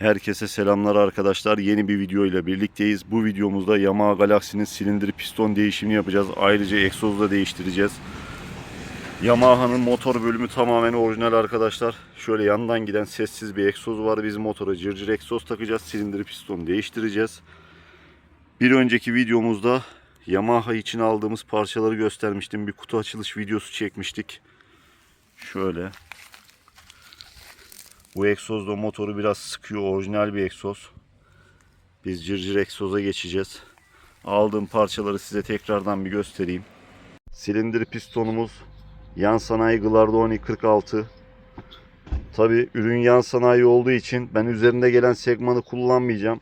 Herkese selamlar arkadaşlar. Yeni bir video ile birlikteyiz. Bu videomuzda Yamaha Galaxy'nin silindir piston değişimini yapacağız. Ayrıca egzozu da değiştireceğiz. Yamaha'nın motor bölümü tamamen orijinal arkadaşlar. Şöyle yandan giden sessiz bir egzoz var. Biz motora cırcır egzoz takacağız. Silindir pistonu değiştireceğiz. Bir önceki videomuzda Yamaha için aldığımız parçaları göstermiştim. Bir kutu açılış videosu çekmiştik. Şöyle. Bu egzoz da motoru biraz sıkıyor. Orijinal bir egzoz. Biz cırcır egzoza geçeceğiz. Aldığım parçaları size tekrardan bir göstereyim. Silindir pistonumuz yan sanayi Glardoni 46. Tabi ürün yan sanayi olduğu için ben üzerinde gelen segmanı kullanmayacağım.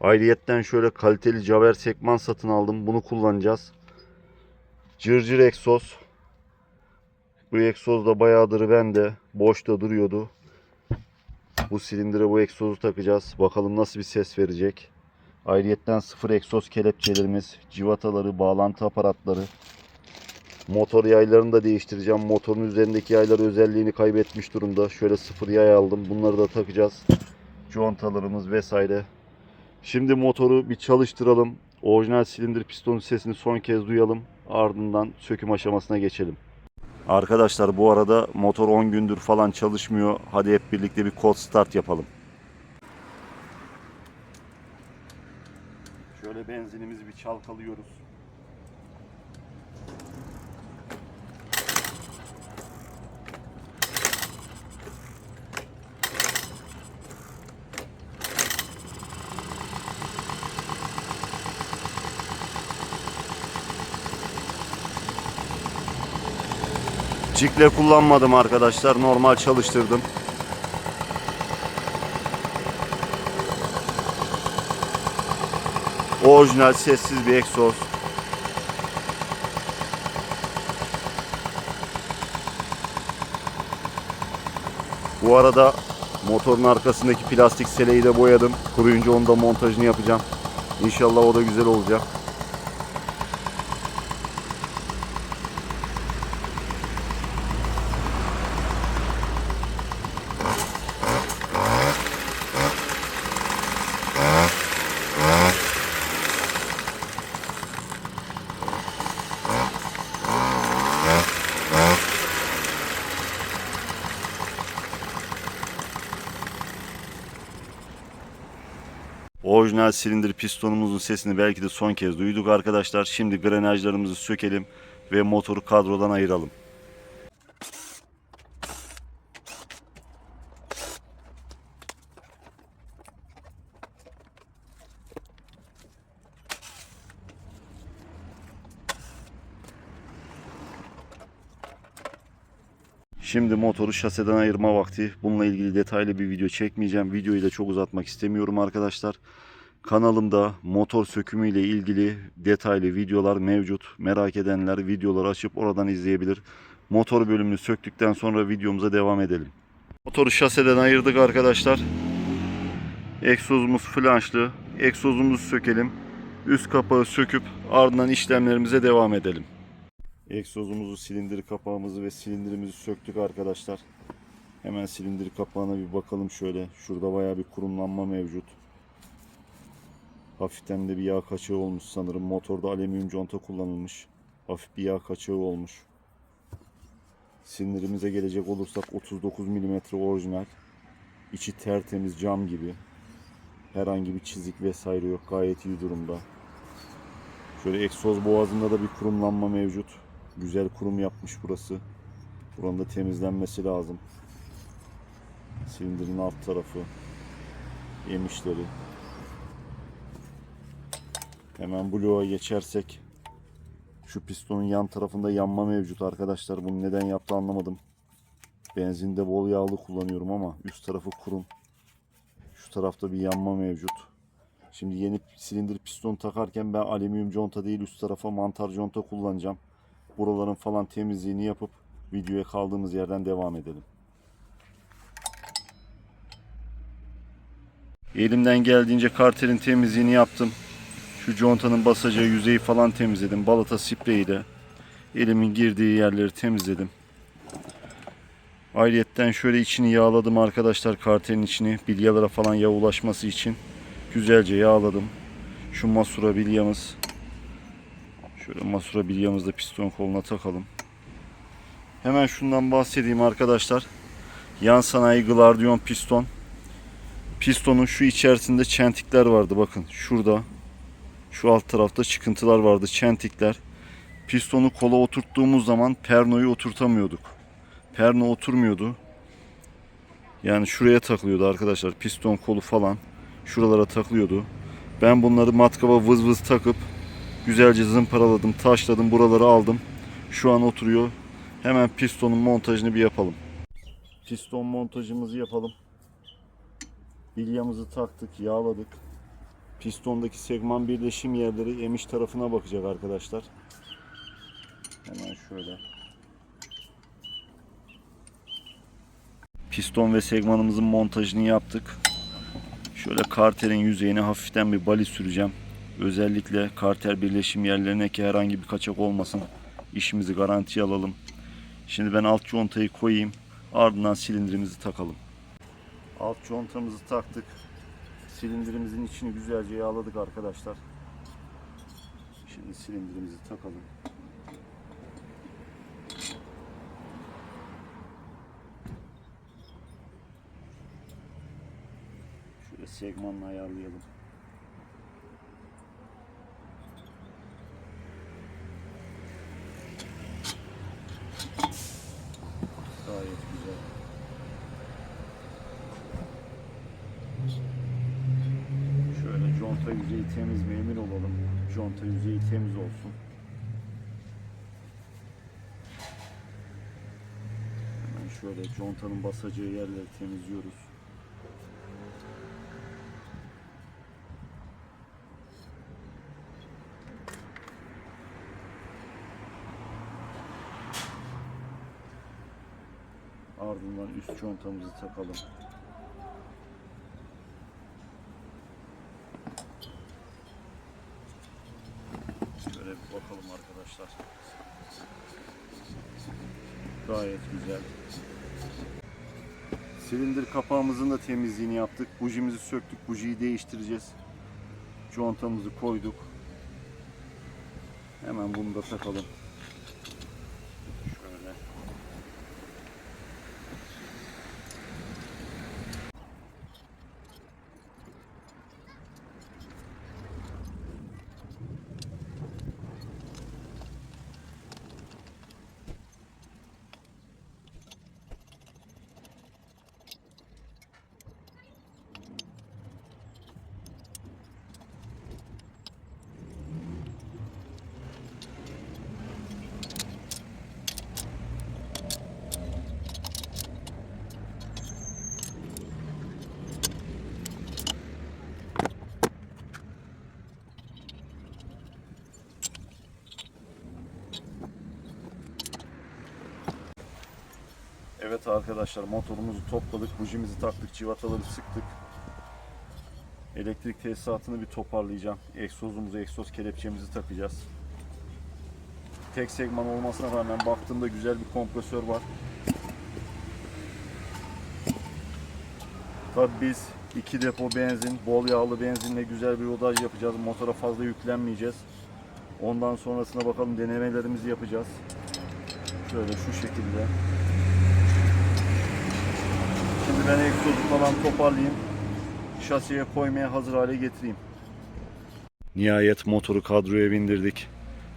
Ayrıyetten şöyle kaliteli Javer segman satın aldım. Bunu kullanacağız. Cırcır egzoz. Bu egzoz da bayağıdır bende. Boşta duruyordu. Bu silindire bu egzozu takacağız. Bakalım nasıl bir ses verecek. Ayrıyetten sıfır egzoz kelepçelerimiz, civataları, bağlantı aparatları. Motor yaylarını da değiştireceğim. Motorun üzerindeki yaylar özelliğini kaybetmiş durumda. Şöyle sıfır yay aldım. Bunları da takacağız. Contalarımız vesaire. Şimdi motoru bir çalıştıralım. Orijinal silindir piston sesini son kez duyalım. Ardından söküm aşamasına geçelim. Arkadaşlar bu arada motor 10 gündür falan çalışmıyor. Hadi hep birlikte bir cold start yapalım. Şöyle benzinimizi bir çalkalıyoruz. Cikle kullanmadım arkadaşlar. Normal çalıştırdım. Orijinal sessiz bir egzoz. Bu arada motorun arkasındaki plastik seleyi de boyadım. Kuruyunca onda montajını yapacağım. İnşallah o da güzel olacak. Orijinal silindir pistonumuzun sesini belki de son kez duyduk arkadaşlar. Şimdi grenajlarımızı sökelim ve motoru kadrodan ayıralım. Şimdi motoru şaseden ayırma vakti. Bununla ilgili detaylı bir video çekmeyeceğim. Videoyu da çok uzatmak istemiyorum arkadaşlar. Kanalımda motor sökümü ile ilgili detaylı videolar mevcut. Merak edenler videoları açıp oradan izleyebilir. Motor bölümünü söktükten sonra videomuza devam edelim. Motoru şaseden ayırdık arkadaşlar. Egzozumuz flanşlı. Egzozumuzu sökelim. Üst kapağı söküp ardından işlemlerimize devam edelim. Egzozumuzu, silindir kapağımızı ve silindirimizi söktük arkadaşlar. Hemen silindir kapağına bir bakalım şöyle. Şurada bayağı bir kurumlanma mevcut. Hafiften de bir yağ kaçağı olmuş sanırım. Motorda alüminyum conta kullanılmış. Hafif bir yağ kaçağı olmuş. Silindirimize gelecek olursak 39 mm orijinal. İçi tertemiz cam gibi. Herhangi bir çizik vesaire yok. Gayet iyi durumda. Şöyle egzoz boğazında da bir kurumlanma mevcut. Güzel kurum yapmış burası. Buranın da temizlenmesi lazım. Silindirin alt tarafı. Yemişleri. Hemen bloğa geçersek şu pistonun yan tarafında yanma mevcut arkadaşlar. Bunu neden yaptı anlamadım. Benzinde bol yağlı kullanıyorum ama üst tarafı kurum. Şu tarafta bir yanma mevcut. Şimdi yeni silindir piston takarken ben alüminyum conta değil üst tarafa mantar conta kullanacağım. Buraların falan temizliğini yapıp videoya kaldığımız yerden devam edelim. Elimden geldiğince karterin temizliğini yaptım. Şu contanın basacağı yüzeyi falan temizledim. Balata spreyiyle elimin girdiği yerleri temizledim. Ayrıyetten şöyle içini yağladım arkadaşlar karterin içini bilyalara falan yağ ulaşması için. Güzelce yağladım. Şu masura bilyamız. Şöyle masura bilyamızı da piston koluna takalım. Hemen şundan bahsedeyim arkadaşlar. Yan sanayi Glardion piston. Pistonun şu içerisinde çentikler vardı bakın şurada. Şu alt tarafta çıkıntılar vardı çentikler. Pistonu kola oturttuğumuz zaman pernoyu oturtamıyorduk. Perno oturmuyordu. Yani şuraya takılıyordu arkadaşlar. Piston kolu falan şuralara takılıyordu. Ben bunları matkaba vız vız takıp güzelce zımparaladım, taşladım, buraları aldım. Şu an oturuyor. Hemen pistonun montajını bir yapalım. Piston montajımızı yapalım. Bilyamızı taktık, yağladık. Pistondaki segman birleşim yerleri emiş tarafına bakacak arkadaşlar. Hemen şöyle. Piston ve segmanımızın montajını yaptık. Şöyle karterin yüzeyine hafiften bir bali süreceğim. Özellikle karter birleşim yerlerine ki herhangi bir kaçak olmasın. İşimizi garantiye alalım. Şimdi ben alt contayı koyayım. Ardından silindirimizi takalım. Alt contamızı taktık. Silindirimizin içini güzelce yağladık arkadaşlar. Şimdi silindirimizi takalım. Şöyle segmanla ayarlayalım. Gayet güzel. Şöyle conta yüzeyi temiz mi emin olalım. Conta yüzeyi temiz olsun. Hemen şöyle contanın basacağı yerleri temizliyoruz. Ardından üst contamızı takalım. Şöyle bir bakalım arkadaşlar. Gayet güzel. Silindir kapağımızın da temizliğini yaptık. Bujimizi söktük. Bujiyi değiştireceğiz. Contamızı koyduk. Hemen bunu da takalım. Şöyle. Evet arkadaşlar motorumuzu topladık, bujimizi taktık, civataları sıktık. Elektrik tesisatını bir toparlayacağım. Egzozumuzu, egzoz kelepçemizi takacağız. Tek segman olmasına rağmen baktığımda güzel bir kompresör var. Tabi biz iki depo benzin, bol yağlı benzinle güzel bir rodaj yapacağız. Motora fazla yüklenmeyeceğiz. Ondan sonrasına bakalım denemelerimizi yapacağız. Şöyle şu şekilde. Ben egzozu falan toparlayayım. Şasiye koymaya hazır hale getireyim. Nihayet motoru kadroya bindirdik.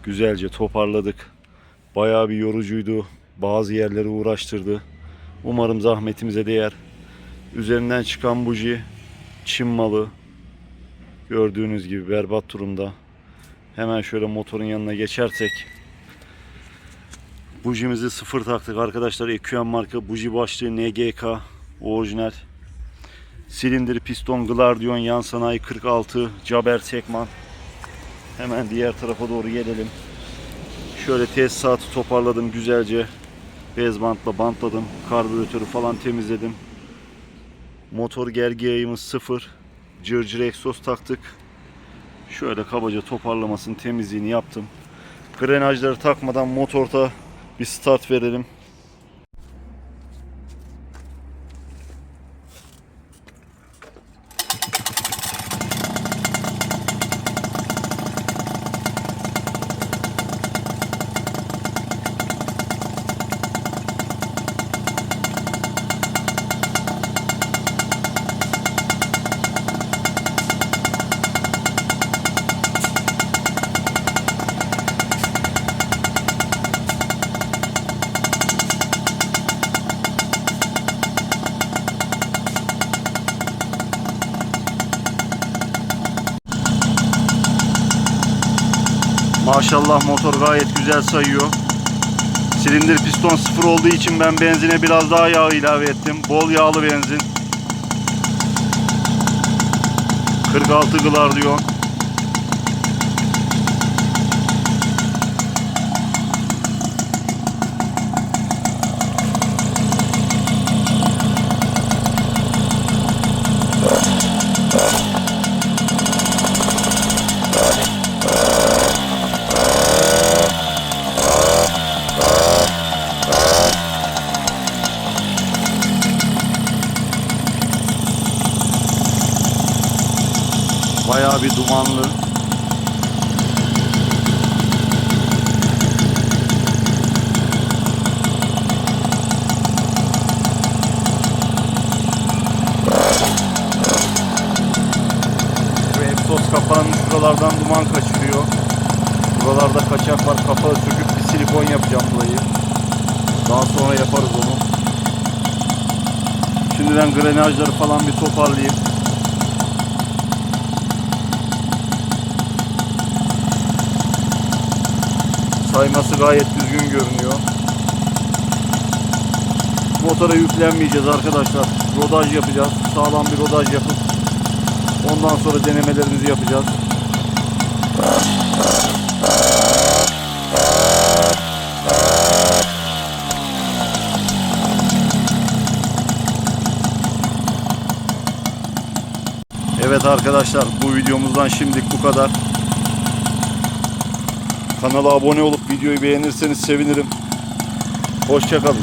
Güzelce toparladık. Bayağı bir yorucuydu. Bazı yerleri uğraştırdı. Umarım zahmetimize değer. Üzerinden çıkan buji Çin malı. Gördüğünüz gibi berbat durumda. Hemen şöyle motorun yanına geçersek. Bujimizi sıfır taktık arkadaşlar. EQM marka buji başlığı NGK orijinal. Silindir piston Glardion yan sanayi 46 Caber Sekman. Hemen diğer tarafa doğru gelelim. Şöyle tesisatı toparladım güzelce. Bez bantla bantladım. Karbüratörü falan temizledim. Motor gergi yayımız sıfır. Cırcır egzoz taktık. Şöyle kabaca toparlamasını temizliğini yaptım. Grenajları takmadan motorda bir start verelim. Maşallah motor gayet güzel sayıyor. Silindir piston sıfır olduğu için ben benzine biraz daha yağ ilave ettim. Bol yağlı benzin. 46 glardiyon. Bayağı bir dumanlı. Şu egzoz şuralardan duman kaçırıyor. Buralarda kaçak var. Kapağı söküp bir silikon yapacağım burayı. Daha sonra yaparız onu. Şimdiden grenajları falan bir toparlayayım. Sayması gayet düzgün görünüyor. Motora yüklenmeyeceğiz arkadaşlar. Rodaj yapacağız. Sağlam bir rodaj yapıp ondan sonra denemelerimizi yapacağız. Evet arkadaşlar bu videomuzdan şimdilik bu kadar. Kanala abone olup videoyu beğenirseniz sevinirim. Hoşçakalın.